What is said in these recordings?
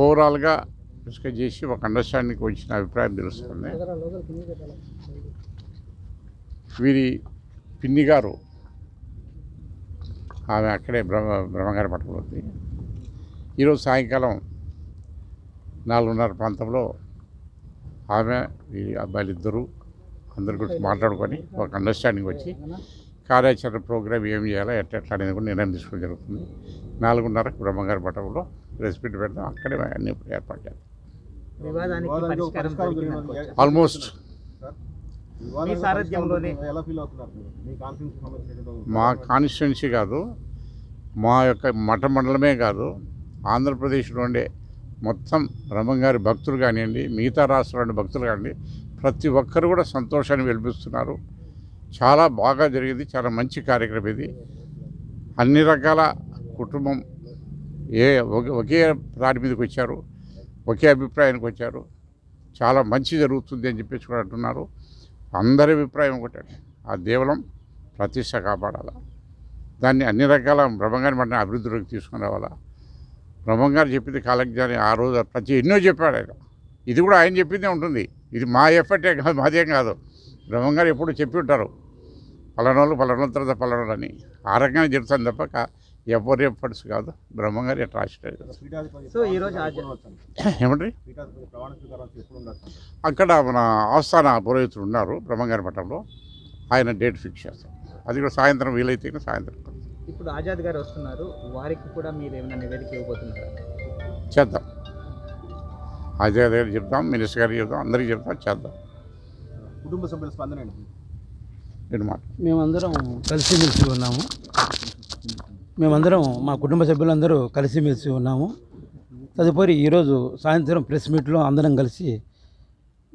ఓవరాల్గా డిస్కస్ చేసి ఒక అండర్స్టాండింగ్కి వచ్చిన అభిప్రాయం తెలుస్తుంది. వీరి పిన్ని గారు ఆమె అక్కడే బ్రహ్మ బ్రహ్మగారి పట్టుకుంది ఈరోజు సాయంకాలం నాలుగున్నర ప్రాంతంలో ఆమె ఈ అబ్బాయిలు ఇద్దరు అందరి గురించి మాట్లాడుకొని ఒక అండర్స్టాండింగ్ వచ్చి కార్యాచరణ ప్రోగ్రామ్ ఏం చేయాలో ఎట్లా ఎట్లా అనేది కూడా నిర్ణయం తీసుకోవడం జరుగుతుంది. నాలుగున్నరకు బ్రహ్మగారి పట్టణంలో రెస్పెక్ట్ పెడతాం అక్కడే అన్ని ఏర్పాటు చేస్తాం. ఆల్మోస్ట్ మీ సారథ్యంలోనే ఎలా ఫీల్ అవుతున్నారు మీరు? మీ కాన్ఫిడెన్స్ సంబంధించినటువంటి మా కాన్స్టిట్యున్సీ కాదు. మా యొక్క మఠ మండలమే కాదు. ఆంధ్రప్రదేశ్లో ఉండే మొత్తం బ్రహ్మంగారి భక్తులు కానివ్వండి మిగతా రాష్ట్రాల భక్తులు కానివ్వండి ప్రతి ఒక్కరు కూడా సంతోషాన్ని వెలిపిస్తున్నారు. చాలా బాగా జరిగింది. చాలా మంచి కార్యక్రమం ఇది. అన్ని రకాల కుటుంబం ఏ ఒకే- ఒకే దాని మీదకి వచ్చారు ఒకే అభిప్రాయానికి వచ్చారు. చాలా మంచి జరుగుతుంది అని చెప్పేసి కూడా అంటున్నారు. అందరి అభిప్రాయం ఒకటే ఆ దేవలం ప్రతిష్ట కాపాడాలా. దాన్ని అన్ని రకాల బ్రహ్మంగారి మఠం అభివృద్ధిలోకి తీసుకుని రావాలా. బ్రహ్మంగారు చెప్పింది కాలజ్ఞాని ఆ రోజు ప్రతి ఎన్నో చెప్పాడు ఆయన. ఇది కూడా ఆయన చెప్పిందే ఉంటుంది. ఇది మా ఎఫర్టే కాదు మాదేం కాదు. బ్రహ్మంగారు ఎప్పుడు చెప్పి ఉంటారు. పలానోళ్ళు పలానోళ్ళ తర్వాత పలానోళ్ళు అని ఆ రకంగా చెప్తాను తప్ప ఎవరి ఎఫర్ట్స్ కాదు బ్రహ్మంగారు ఎట్లా ఉండొచ్చు? అక్కడ మన ఆస్థాన పురోహితులు ఉన్నారు బ్రహ్మంగారి మఠంలో. ఆయన డేట్ ఫిక్స్ చేస్తాం అది కూడా సాయంత్రం వీలైతే సాయంత్రం ఇప్పుడు ఆజాద్ గారు వస్తున్నారు వారికి కూడా మీరు ఏమైనా నివేదిక ఇవ్వబోతున్నారా? చేద్దాం. అజయ్ గారు చెప్తాం మినిస్టర్ గారికి చెప్తాం అందరికీ చెప్తాం చేద్దాం. కుటుంబ సభ్యుల స్పందన ఏంటి? నేను మాట మేమందరం కలిసిమెలిసి ఉన్నాము. మేమందరం మా కుటుంబ సభ్యులందరూ కలిసిమెలిసి ఉన్నాము. తదుపరి ఈరోజు సాయంత్రం ప్రెస్ మీట్లో అందరం కలిసి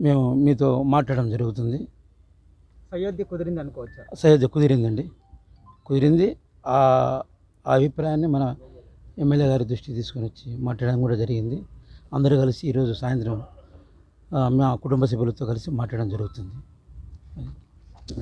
మేము మీతో మాట్లాడడం జరుగుతుంది. సయోధ్య కుదిరింది అనుకోవచ్చా? సహజ కుదిరిందండి. కుదిరింది. ఆ అభిప్రాయాన్ని మన ఎమ్మెల్యే గారి దృష్టికి తీసుకొని వచ్చి మాట్లాడడం కూడా జరిగింది. అందరూ కలిసి ఈరోజు సాయంత్రం మా కుటుంబ సభ్యులతో కలిసి మాట్లాడడం జరుగుతుంది.